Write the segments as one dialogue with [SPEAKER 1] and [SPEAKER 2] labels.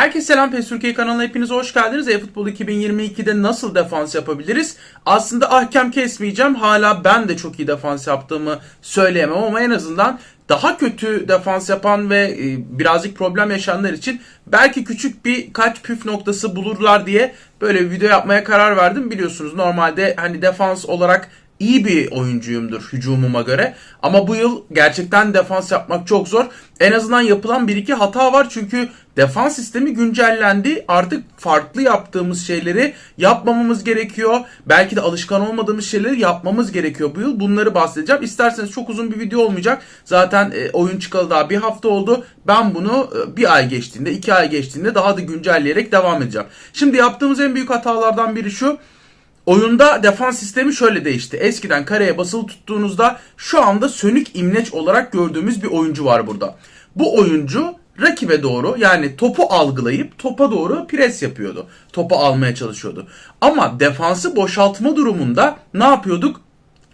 [SPEAKER 1] Herkese selam PES Türkiye kanalına hepiniz hoş geldiniz. E-Futbol 2022'de nasıl defans yapabiliriz? Aslında ahkam kesmeyeceğim. Hala ben de çok iyi defans yaptığımı söyleyemem ama en azından daha kötü defans yapan ve e, birazcık problem yaşayanlar için belki küçük bir kaç püf noktası bulurlar diye böyle bir video yapmaya karar verdim. Biliyorsunuz normalde hani defans olarak iyi bir oyuncuyumdur hücumuma göre. Ama bu yıl gerçekten defans yapmak çok zor. En azından yapılan bir iki hata var çünkü defans sistemi güncellendi. Artık farklı yaptığımız şeyleri yapmamamız gerekiyor. Belki de alışkan olmadığımız şeyleri yapmamız gerekiyor bu yıl. Bunları bahsedeceğim. İsterseniz çok uzun bir video olmayacak. Zaten e, oyun çıkalı daha bir hafta oldu. Ben bunu e, bir ay geçtiğinde, iki ay geçtiğinde daha da güncelleyerek devam edeceğim. Şimdi yaptığımız en büyük hatalardan biri şu. Oyunda defans sistemi şöyle değişti. Eskiden kareye basılı tuttuğunuzda şu anda sönük imleç olarak gördüğümüz bir oyuncu var burada. Bu oyuncu rakibe doğru yani topu algılayıp topa doğru pres yapıyordu. Topu almaya çalışıyordu. Ama defansı boşaltma durumunda ne yapıyorduk?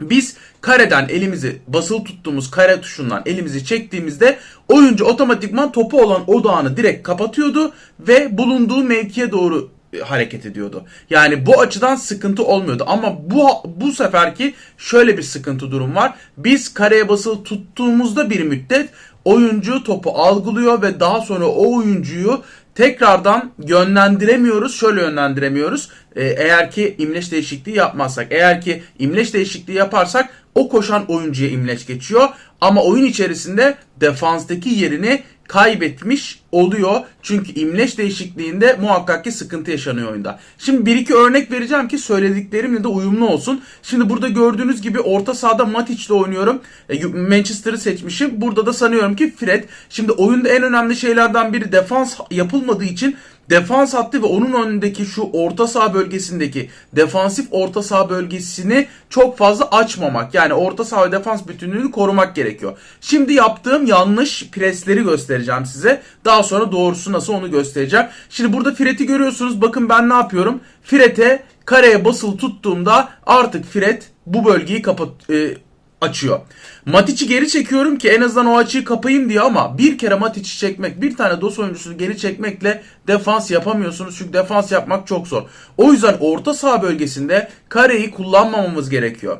[SPEAKER 1] Biz kareden elimizi basılı tuttuğumuz kare tuşundan elimizi çektiğimizde oyuncu otomatikman topu olan odağını direkt kapatıyordu ve bulunduğu mevkiye doğru hareket ediyordu. Yani bu açıdan sıkıntı olmuyordu. Ama bu bu seferki şöyle bir sıkıntı durum var. Biz kareye basılı tuttuğumuzda bir müddet oyuncu topu algılıyor ve daha sonra o oyuncuyu tekrardan yönlendiremiyoruz. Şöyle yönlendiremiyoruz. Ee, eğer ki imleç değişikliği yapmazsak. Eğer ki imleç değişikliği yaparsak o koşan oyuncuya imleç geçiyor. Ama oyun içerisinde defanstaki yerini kaybetmiş oluyor. Çünkü imleç değişikliğinde muhakkak ki sıkıntı yaşanıyor oyunda. Şimdi bir iki örnek vereceğim ki söylediklerimle de uyumlu olsun. Şimdi burada gördüğünüz gibi orta sahada Matic ile oynuyorum. E, Manchester'ı seçmişim. Burada da sanıyorum ki Fred. Şimdi oyunda en önemli şeylerden biri defans yapılmadığı için defans hattı ve onun önündeki şu orta saha bölgesindeki defansif orta saha bölgesini çok fazla açmamak. Yani orta saha ve defans bütünlüğünü korumak gerekiyor. Şimdi yaptığım yanlış presleri göstereceğim size. Daha sonra doğrusu nasıl onu göstereceğim. Şimdi burada Fred'i görüyorsunuz. Bakın ben ne yapıyorum? Fred'e kareye basılı tuttuğumda artık Fred bu bölgeyi kapat e, açıyor. Matic'i geri çekiyorum ki en azından o açıyı kapayım diye ama bir kere Matic'i çekmek, bir tane DOS oyuncusunu geri çekmekle defans yapamıyorsunuz. Çünkü defans yapmak çok zor. O yüzden orta saha bölgesinde kareyi kullanmamamız gerekiyor.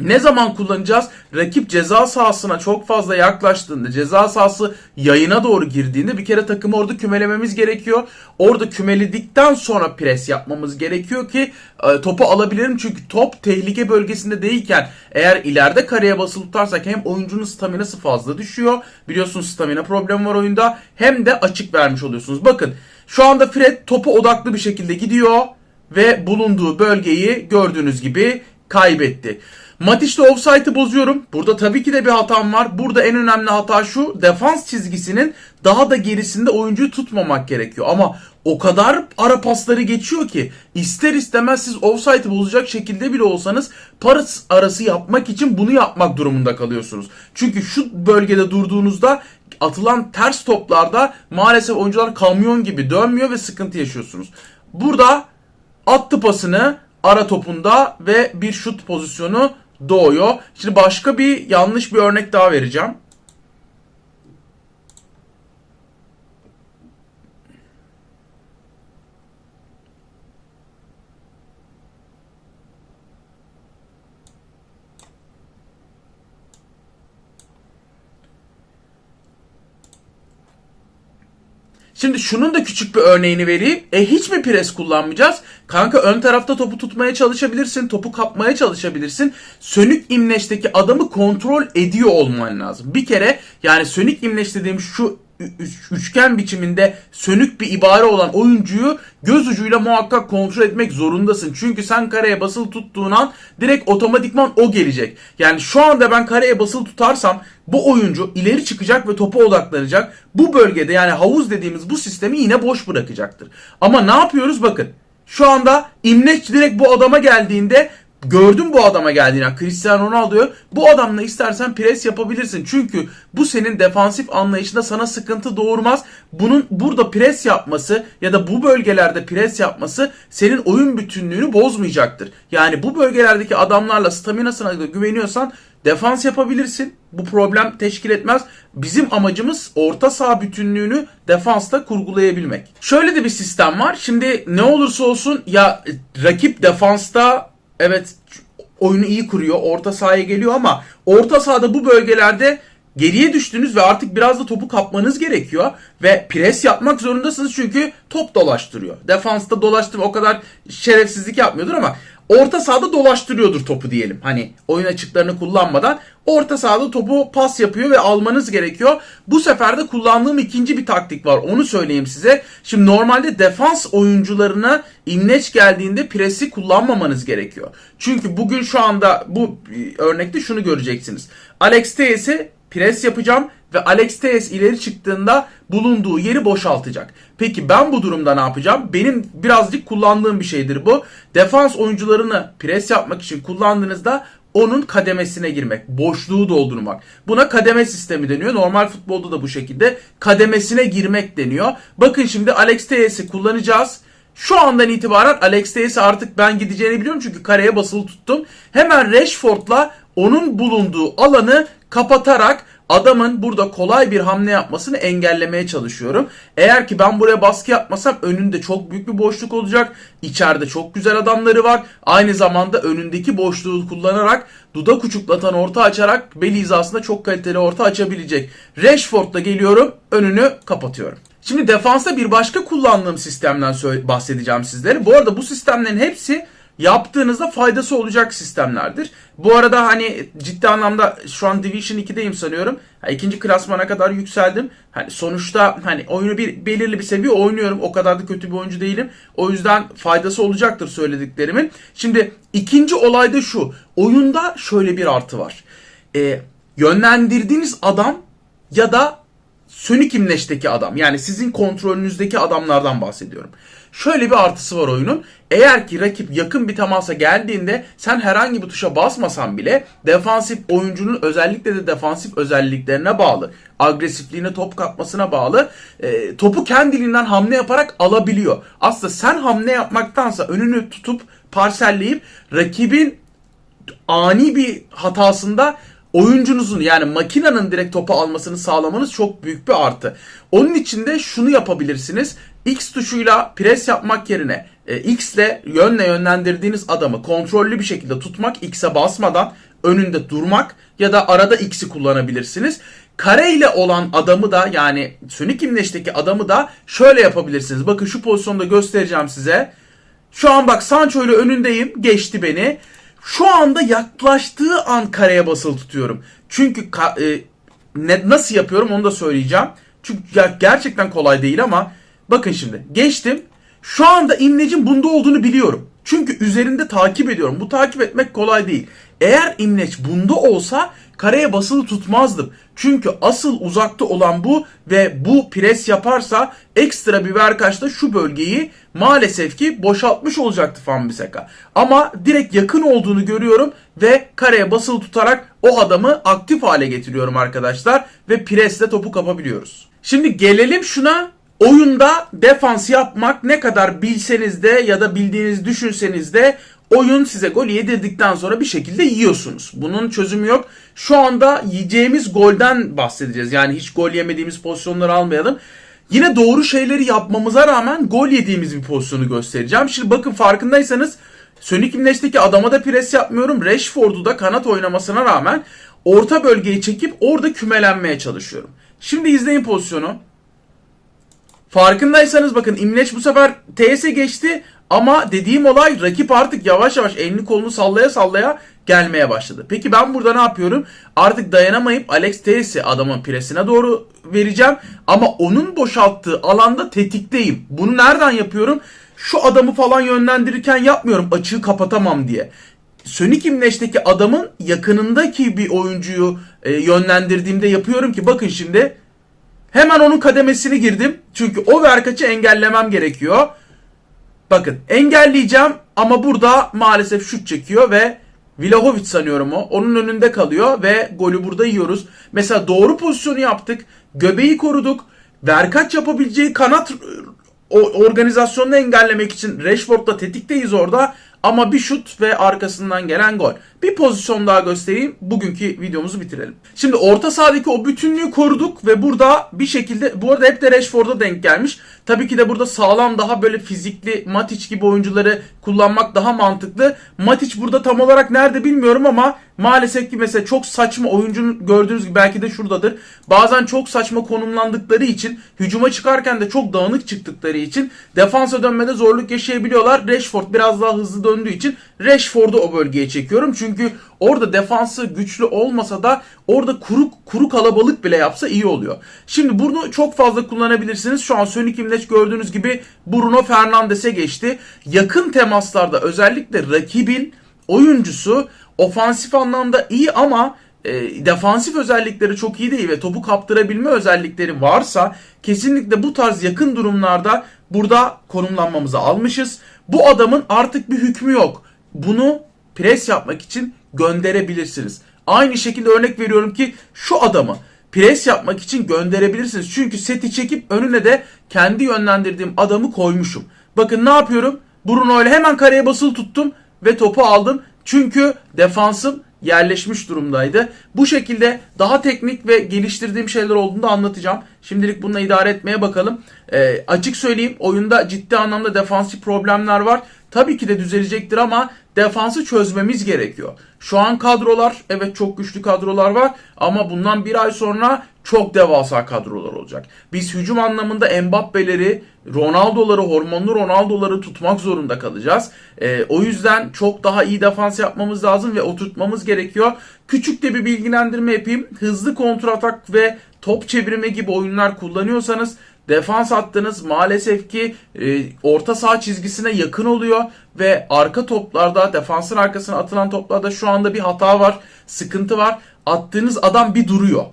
[SPEAKER 1] Ne zaman kullanacağız? Rakip ceza sahasına çok fazla yaklaştığında, ceza sahası yayına doğru girdiğinde bir kere takımı orada kümelememiz gerekiyor. Orada kümeledikten sonra pres yapmamız gerekiyor ki e, topu alabilirim. Çünkü top tehlike bölgesinde değilken eğer ileride kareye basılı tutarsak hem oyuncunun staminası fazla düşüyor. Biliyorsunuz stamina problemi var oyunda. Hem de açık vermiş oluyorsunuz. Bakın şu anda Fred topu odaklı bir şekilde gidiyor ve bulunduğu bölgeyi gördüğünüz gibi kaybetti. Matic'te offside'ı bozuyorum. Burada tabii ki de bir hatam var. Burada en önemli hata şu. Defans çizgisinin daha da gerisinde oyuncuyu tutmamak gerekiyor. Ama o kadar ara pasları geçiyor ki ister istemez siz offside'ı bozacak şekilde bile olsanız paras arası yapmak için bunu yapmak durumunda kalıyorsunuz. Çünkü şu bölgede durduğunuzda atılan ters toplarda maalesef oyuncular kamyon gibi dönmüyor ve sıkıntı yaşıyorsunuz. Burada attı pasını ara topunda ve bir şut pozisyonu doğuyor. Şimdi başka bir yanlış bir örnek daha vereceğim. Şimdi şunun da küçük bir örneğini vereyim. E hiç mi pres kullanmayacağız? Kanka ön tarafta topu tutmaya çalışabilirsin. Topu kapmaya çalışabilirsin. Sönük imleçteki adamı kontrol ediyor olman lazım. Bir kere yani sönük imleç dediğim şu üçgen biçiminde sönük bir ibare olan oyuncuyu göz ucuyla muhakkak kontrol etmek zorundasın. Çünkü sen kareye basılı tuttuğun an direkt otomatikman o gelecek. Yani şu anda ben kareye basılı tutarsam bu oyuncu ileri çıkacak ve topa odaklanacak. Bu bölgede yani havuz dediğimiz bu sistemi yine boş bırakacaktır. Ama ne yapıyoruz bakın. Şu anda İmleç direkt bu adama geldiğinde gördüm bu adama geldiğini Cristiano Ronaldo'yu bu adamla istersen pres yapabilirsin. Çünkü bu senin defansif anlayışında sana sıkıntı doğurmaz. Bunun burada pres yapması ya da bu bölgelerde pres yapması senin oyun bütünlüğünü bozmayacaktır. Yani bu bölgelerdeki adamlarla staminasına güveniyorsan defans yapabilirsin. Bu problem teşkil etmez. Bizim amacımız orta saha bütünlüğünü defansta kurgulayabilmek. Şöyle de bir sistem var. Şimdi ne olursa olsun ya rakip defansta evet oyunu iyi kuruyor. Orta sahaya geliyor ama orta sahada bu bölgelerde geriye düştünüz ve artık biraz da topu kapmanız gerekiyor ve pres yapmak zorundasınız çünkü top dolaştırıyor. Defansta dolaştırma o kadar şerefsizlik yapmıyordur ama orta sahada dolaştırıyordur topu diyelim. Hani oyun açıklarını kullanmadan orta sahada topu pas yapıyor ve almanız gerekiyor. Bu sefer de kullandığım ikinci bir taktik var. Onu söyleyeyim size. Şimdi normalde defans oyuncularına imleç geldiğinde presi kullanmamanız gerekiyor. Çünkü bugün şu anda bu örnekte şunu göreceksiniz. Alex Teyes'e pres yapacağım ve Alex Teyes ileri çıktığında bulunduğu yeri boşaltacak. Peki ben bu durumda ne yapacağım? Benim birazcık kullandığım bir şeydir bu. Defans oyuncularını pres yapmak için kullandığınızda onun kademesine girmek, boşluğu doldurmak. Buna kademe sistemi deniyor. Normal futbolda da bu şekilde kademesine girmek deniyor. Bakın şimdi Alex Teyes'i kullanacağız. Şu andan itibaren Alex Teyes'i artık ben gideceğini biliyorum çünkü kareye basılı tuttum. Hemen Rashford'la onun bulunduğu alanı kapatarak adamın burada kolay bir hamle yapmasını engellemeye çalışıyorum. Eğer ki ben buraya baskı yapmasam önünde çok büyük bir boşluk olacak. İçeride çok güzel adamları var. Aynı zamanda önündeki boşluğu kullanarak dudak uçuklatan orta açarak bel hizasında çok kaliteli orta açabilecek. Rashford'la geliyorum önünü kapatıyorum. Şimdi defansta bir başka kullandığım sistemden bahsedeceğim sizlere. Bu arada bu sistemlerin hepsi yaptığınızda faydası olacak sistemlerdir. Bu arada hani ciddi anlamda şu an Division 2'deyim sanıyorum. Yani ikinci klasmana kadar yükseldim. Hani sonuçta hani oyunu bir belirli bir seviye oynuyorum. O kadar da kötü bir oyuncu değilim. O yüzden faydası olacaktır söylediklerimin. Şimdi ikinci olay da şu. Oyunda şöyle bir artı var. Ee, yönlendirdiğiniz adam ya da sönük imleçteki adam yani sizin kontrolünüzdeki adamlardan bahsediyorum. Şöyle bir artısı var oyunun. Eğer ki rakip yakın bir temasa geldiğinde sen herhangi bir tuşa basmasan bile defansif oyuncunun özellikle de defansif özelliklerine bağlı, agresifliğine, top kapmasına bağlı e, topu kendiliğinden hamle yaparak alabiliyor. Aslında sen hamle yapmaktansa önünü tutup parselleyip rakibin ani bir hatasında oyuncunuzun yani makinenin direkt topu almasını sağlamanız çok büyük bir artı. Onun için de şunu yapabilirsiniz. X tuşuyla pres yapmak yerine e, X ile yönle yönlendirdiğiniz adamı kontrollü bir şekilde tutmak, X'e basmadan önünde durmak ya da arada X'i kullanabilirsiniz. Kare ile olan adamı da yani sönük imleçteki adamı da şöyle yapabilirsiniz. Bakın şu pozisyonda göstereceğim size. Şu an bak Sancho ile önündeyim. Geçti beni. Şu anda yaklaştığı an kareye basılı tutuyorum. Çünkü e, ne, nasıl yapıyorum onu da söyleyeceğim. Çünkü ya, gerçekten kolay değil ama bakın şimdi geçtim. Şu anda imlecin bunda olduğunu biliyorum. Çünkü üzerinde takip ediyorum. Bu takip etmek kolay değil. Eğer imleç bunda olsa kareye basılı tutmazdım. Çünkü asıl uzakta olan bu ve bu pres yaparsa ekstra bir verkaçta şu bölgeyi maalesef ki boşaltmış olacaktı Fambiseka. Ama direkt yakın olduğunu görüyorum ve kareye basılı tutarak o adamı aktif hale getiriyorum arkadaşlar ve presle topu kapabiliyoruz. Şimdi gelelim şuna oyunda defans yapmak ne kadar bilseniz de ya da bildiğiniz düşünseniz de oyun size gol yedirdikten sonra bir şekilde yiyorsunuz. Bunun çözümü yok. Şu anda yiyeceğimiz golden bahsedeceğiz. Yani hiç gol yemediğimiz pozisyonları almayalım. Yine doğru şeyleri yapmamıza rağmen gol yediğimiz bir pozisyonu göstereceğim. Şimdi bakın farkındaysanız Sonic Imleç'teki adama da pres yapmıyorum. Rashford'u da kanat oynamasına rağmen orta bölgeyi çekip orada kümelenmeye çalışıyorum. Şimdi izleyin pozisyonu. Farkındaysanız bakın İmleç bu sefer TS'e geçti ama dediğim olay rakip artık yavaş yavaş elini kolunu sallaya sallaya gelmeye başladı. Peki ben burada ne yapıyorum? Artık dayanamayıp Alex Teyes'i adamın presine doğru vereceğim. Ama onun boşalttığı alanda tetikteyim. Bunu nereden yapıyorum? Şu adamı falan yönlendirirken yapmıyorum açığı kapatamam diye. Sonic İmleç'teki adamın yakınındaki bir oyuncuyu e, yönlendirdiğimde yapıyorum ki bakın şimdi hemen onun kademesini girdim. Çünkü o verkaçı engellemem gerekiyor. Bakın engelleyeceğim ama burada maalesef şut çekiyor ve Vlahovic sanıyorum o. Onun önünde kalıyor ve golü burada yiyoruz. Mesela doğru pozisyonu yaptık. Göbeği koruduk. Verkaç yapabileceği kanat organizasyonunu engellemek için Rashford'la tetikteyiz orada. Ama bir şut ve arkasından gelen gol. Bir pozisyon daha göstereyim. Bugünkü videomuzu bitirelim. Şimdi orta sahadaki o bütünlüğü koruduk ve burada bir şekilde bu arada hep de Rashford'a denk gelmiş. Tabii ki de burada sağlam daha böyle fizikli Matic gibi oyuncuları kullanmak daha mantıklı. Matic burada tam olarak nerede bilmiyorum ama maalesef ki mesela çok saçma oyuncunun gördüğünüz gibi belki de şuradadır. Bazen çok saçma konumlandıkları için hücuma çıkarken de çok dağınık çıktıkları için defansa dönmede zorluk yaşayabiliyorlar. Rashford biraz daha hızlı döndüğü için Rashford'u o bölgeye çekiyorum. Çünkü orada defansı güçlü olmasa da orada kuru, kuru kalabalık bile yapsa iyi oluyor. Şimdi bunu çok fazla kullanabilirsiniz. Şu an Sonic Imleç gördüğünüz gibi Bruno Fernandes'e geçti. Yakın temaslarda özellikle rakibin oyuncusu ofansif anlamda iyi ama e, defansif özellikleri çok iyi değil ve topu kaptırabilme özellikleri varsa kesinlikle bu tarz yakın durumlarda burada konumlanmamızı almışız. Bu adamın artık bir hükmü yok. Bunu pres yapmak için gönderebilirsiniz. Aynı şekilde örnek veriyorum ki şu adamı pres yapmak için gönderebilirsiniz. Çünkü seti çekip önüne de kendi yönlendirdiğim adamı koymuşum. Bakın ne yapıyorum? Bruno ile hemen kareye basılı tuttum ve topu aldım. Çünkü defansım yerleşmiş durumdaydı. Bu şekilde daha teknik ve geliştirdiğim şeyler olduğunu da anlatacağım. Şimdilik bununla idare etmeye bakalım. Ee, açık söyleyeyim oyunda ciddi anlamda defansif problemler var. Tabii ki de düzelecektir ama defansı çözmemiz gerekiyor. Şu an kadrolar evet çok güçlü kadrolar var ama bundan bir ay sonra çok devasa kadrolar olacak. Biz hücum anlamında Mbappe'leri, Ronaldo'ları, hormonlu Ronaldo'ları tutmak zorunda kalacağız. Ee, o yüzden çok daha iyi defans yapmamız lazım ve oturtmamız gerekiyor. Küçük de bir bilgilendirme yapayım. Hızlı kontratak ve top çevirme gibi oyunlar kullanıyorsanız defans hattınız maalesef ki e, orta saha çizgisine yakın oluyor ve arka toplarda defansın arkasına atılan toplarda şu anda bir hata var, sıkıntı var. Attığınız adam bir duruyor.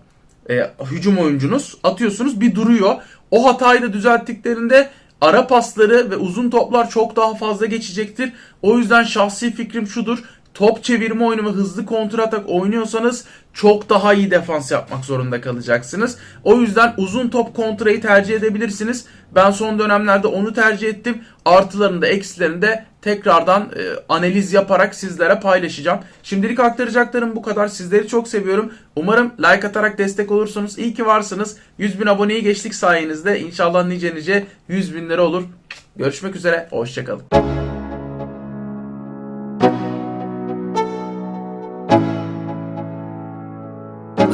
[SPEAKER 1] E, hücum oyuncunuz atıyorsunuz bir duruyor. O hatayı da düzelttiklerinde ara pasları ve uzun toplar çok daha fazla geçecektir. O yüzden şahsi fikrim şudur top çevirme oyunu ve hızlı kontratak oynuyorsanız çok daha iyi defans yapmak zorunda kalacaksınız. O yüzden uzun top kontrayı tercih edebilirsiniz. Ben son dönemlerde onu tercih ettim. Artılarını da eksilerini de tekrardan e, analiz yaparak sizlere paylaşacağım. Şimdilik aktaracaklarım bu kadar. Sizleri çok seviyorum. Umarım like atarak destek olursunuz. İyi ki varsınız. 100 bin aboneyi geçtik sayenizde. İnşallah nice nice 100 binlere olur. Görüşmek üzere. Hoşçakalın.